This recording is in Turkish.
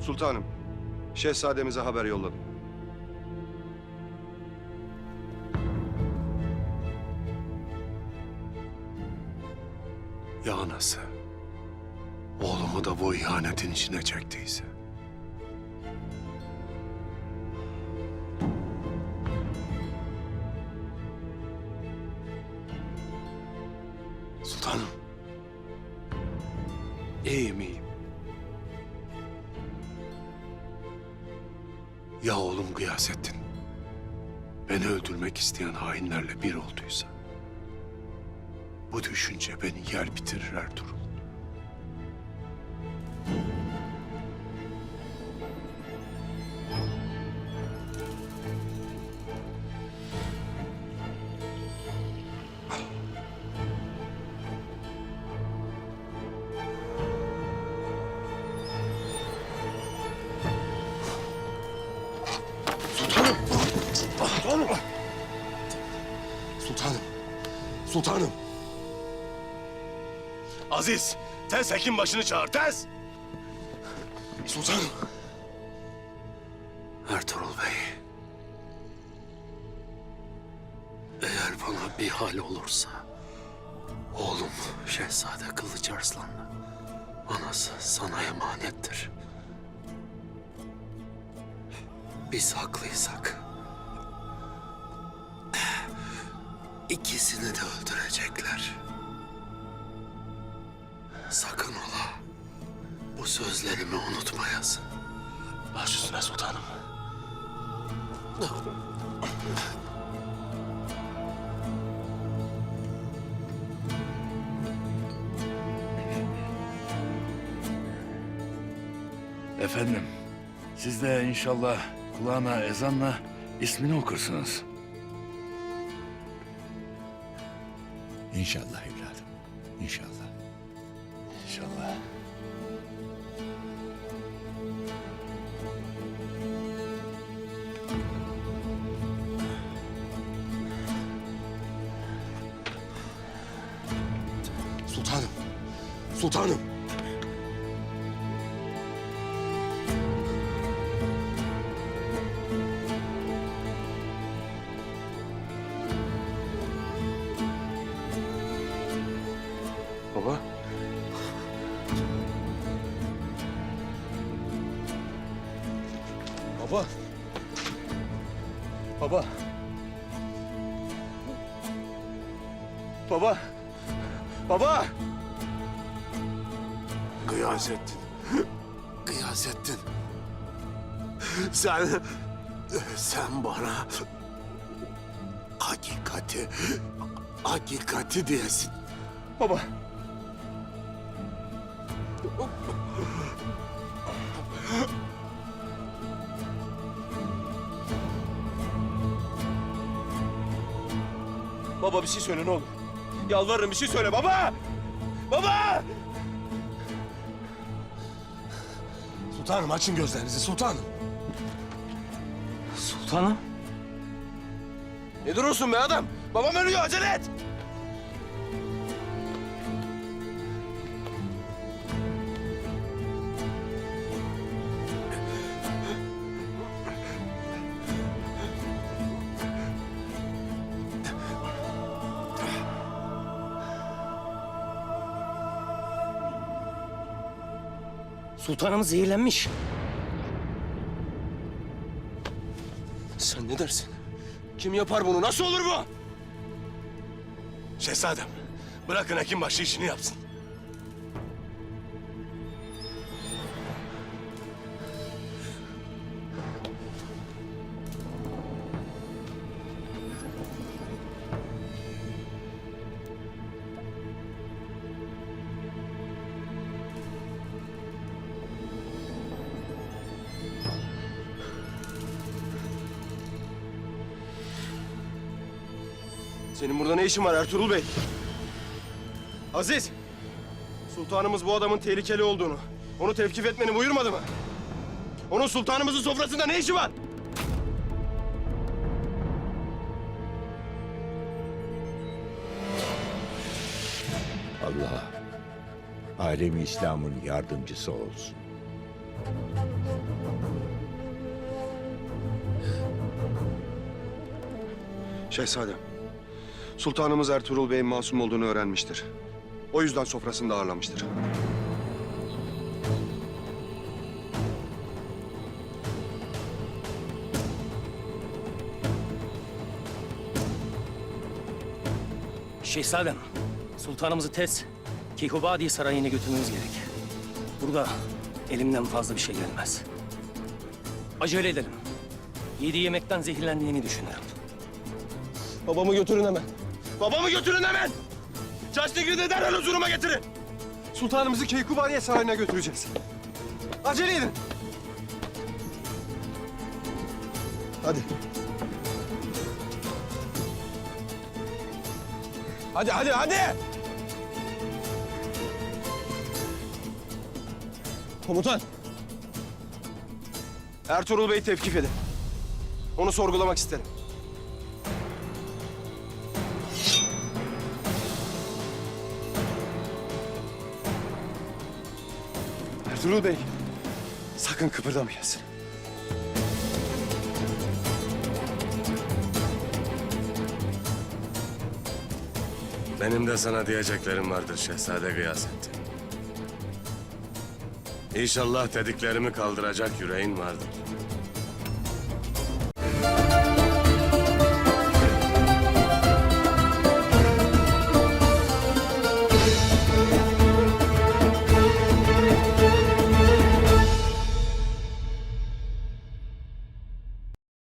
Sultanım, şehzademize haber yolladım. Ya anası? Oğlumu da bu ihanetin içine çektiyse. Sultanım. İyiyim iyiyim. Ya oğlum Gıyasettin beni öldürmek isteyen hainlerle bir olduysa bu düşünce beni yer bitirir Ertuğrul. Sultanım! Aziz, tez hekim başını çağır, tez! Sultanım! Ertuğrul Bey. Eğer bana bir hal olursa... ...oğlum Şehzade Kılıç Arslan'la... ...anası sana emanettir. Biz haklıysak... ...ikisini de öldürecekler. Sakın ola... ...bu sözlerimi unutmayasın. Baş üstüne sultanım. Efendim, siz de inşallah kulağına ezanla ismini okursunuz. İnşallah evladım. İnşallah. İnşallah. Sultanım! Sultanım! Baba. Baba! Baba! Baba! Baba! Gıyasettin. Gıyasettin. Sen... Sen bana... Hakikati... Hakikati diyesin. Baba! Baba bir şey söyle ne olur. Yalvarırım bir şey söyle baba! Baba! Sultanım açın gözlerinizi sultanım. Sultanım? Ne durursun be adam? Babam ölüyor acele et! Sultanımız zehirlenmiş. Sen ne dersin? Kim yapar bunu? Nasıl olur bu? Şehzadem, bırakın hekim başı işini yapsın. Senin burada ne işin var Ertuğrul Bey? Aziz! Sultanımız bu adamın tehlikeli olduğunu, onu tevkif etmeni buyurmadı mı? Onun sultanımızın sofrasında ne işi var? Allah alemi İslam'ın yardımcısı olsun. Şehzadem sultanımız Ertuğrul Bey'in masum olduğunu öğrenmiştir. O yüzden sofrasında ağırlamıştır. Şehzadem, sultanımızı tez Keyhubadi Sarayı'na götürmemiz gerek. Burada elimden fazla bir şey gelmez. Acele edelim. Yediği yemekten zehirlendiğini düşünüyorum. Babamı götürün hemen. Babamı götürün hemen. Çaştıgır'ı derhal huzuruma getirin. Sultanımızı Keykubariye Sarayı'na götüreceğiz. Acele edin. Hadi. Hadi, hadi, hadi! Komutan. Ertuğrul Bey'i tevkif edin. Onu sorgulamak isterim. Ertuğrul Bey, sakın kıpırdamayasın. Benim de sana diyeceklerim vardır Şehzade Gıyasettin. İnşallah dediklerimi kaldıracak yüreğin vardır.